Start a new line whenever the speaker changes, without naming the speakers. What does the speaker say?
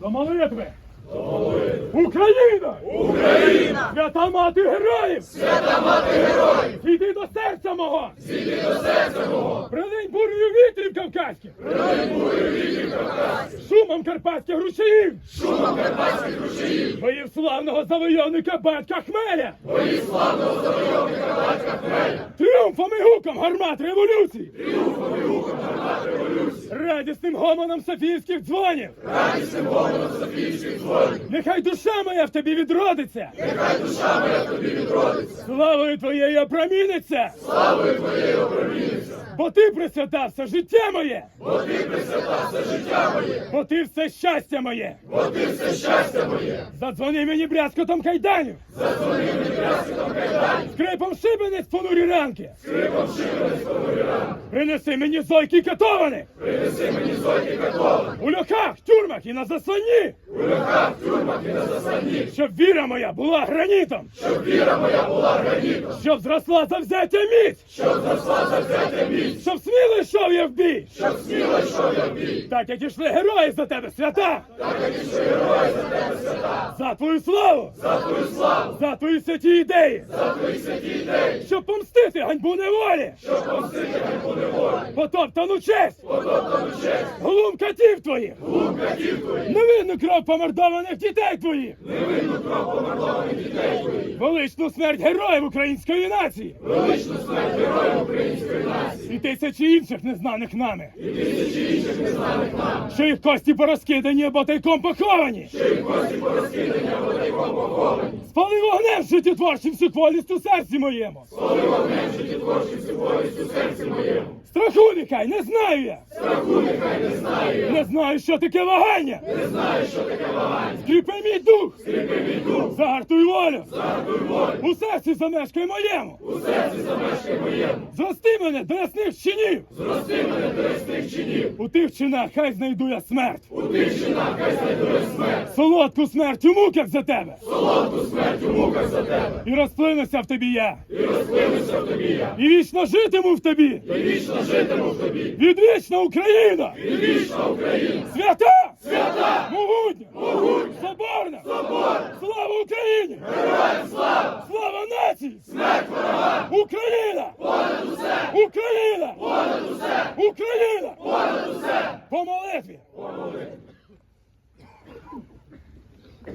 До молитви! Україна!
Україна!
Свята мати героїв!
Свята мати героїв!
Зійди до серця мого!
Зійди до серця мого!
Кавказьких! Шумом карпатських рушіїв!
Шумом карпатських рушіїв!
Боїв славного завойовника батька Хмеля!
Боїв славного завойовника батька Хмеля!
Тріумфом і гуком гармат революції!
Тріумфом і гуком гармат революції!
Радісним гомоном софійських дзвонів!
Радісним гомоном Софійських дзвонів!
Нехай душа моя в тобі відродиться!
Нехай душа моя в тобі відродиться!
Славою твоєю опроміниться!
Славою твоєю опроміниться!
Бо ти присвятався життя моє!
Бо ти присвятався життя моє!
Бо ти все щастя моє!
Бо ти все щастя моє!
Задзвони мені брязкотом кайданів!
Задзвони мені брязкотом кайданів!
Скрипом шибениць понурі ранки!
Скрипом шибениць понурі ранки!
Принеси мені зойки катованих!
Принеси мені зойки катованих!
У льохах, тюрмах і на засланні!
У льохах, тюрмах і на засланні!
Щоб віра моя була гранітом!
Щоб віра моя була гранітом!
Щоб зросла завзяття міць!
Щоб зросла завзяття міць!
Щоб сміло йшов я в бій!
Щоб сміло йшов я бій!
Так як ішли герої за тебе, свята!
Так як ішли герої за тебе свята!
За твою славу!
За твою славу!
За твої святі ідеї!
За твої святі ідеї!
Щоб помстити ганьбу неволі!
Щоб помстити ганьбу неволі!
Потоптану честь!
Потоптану честь!
Глум катів твоїх!
Глум катів твоїх!
Невинну кров помордованих дітей твоїх!
Невинну кров помордованих дітей твоїх!
Величну смерть героїв української нації!
Величну смерть героїв української!
І тисячі інших незнаних нами!
І тисячі інших незнаних нам!
Що їх кості порозкидані або тайком поховані!
Що їх кості порозкидані або тайком поховані!
Спали вогнем життєтворчим всю у серці моєму!
Спали вогнем життєтворчим всю у серці моєму!
Страху нехай не знаю я!
Страху нехай не знаю я!
Не знаю, що таке вагання!
Не знаю, що таке вагання!
Скріпи мій дух!
Скріпи мій дух!
Загартуй волю!
Загартуй волю!
У серці замешкай моєму!
У серці замешкай моєму!
Зрости мене до ясних чинів!
Зрости мене до ясних чинів!
У тих чинах хай знайду я смерть!
У тих чинах хай знайду я смерть!
Солодку смерть у муках за тебе!
Солодку смерть у муках за тебе!
І розплинуся в тобі я!
І розплинуся в тобі я!
І вічно житиму в тобі!
І вічно житиму в тобі!
Відвічна Україна!
І вічна Україна!
Свята!
Свята!
Могутня!
Могутня!
Соборна!
Соборна!
Слава Україні!
Героям слава!
Слава нації!
Смерть ворогам!
Україна!
Понад усе!
Україна!
Понад усе!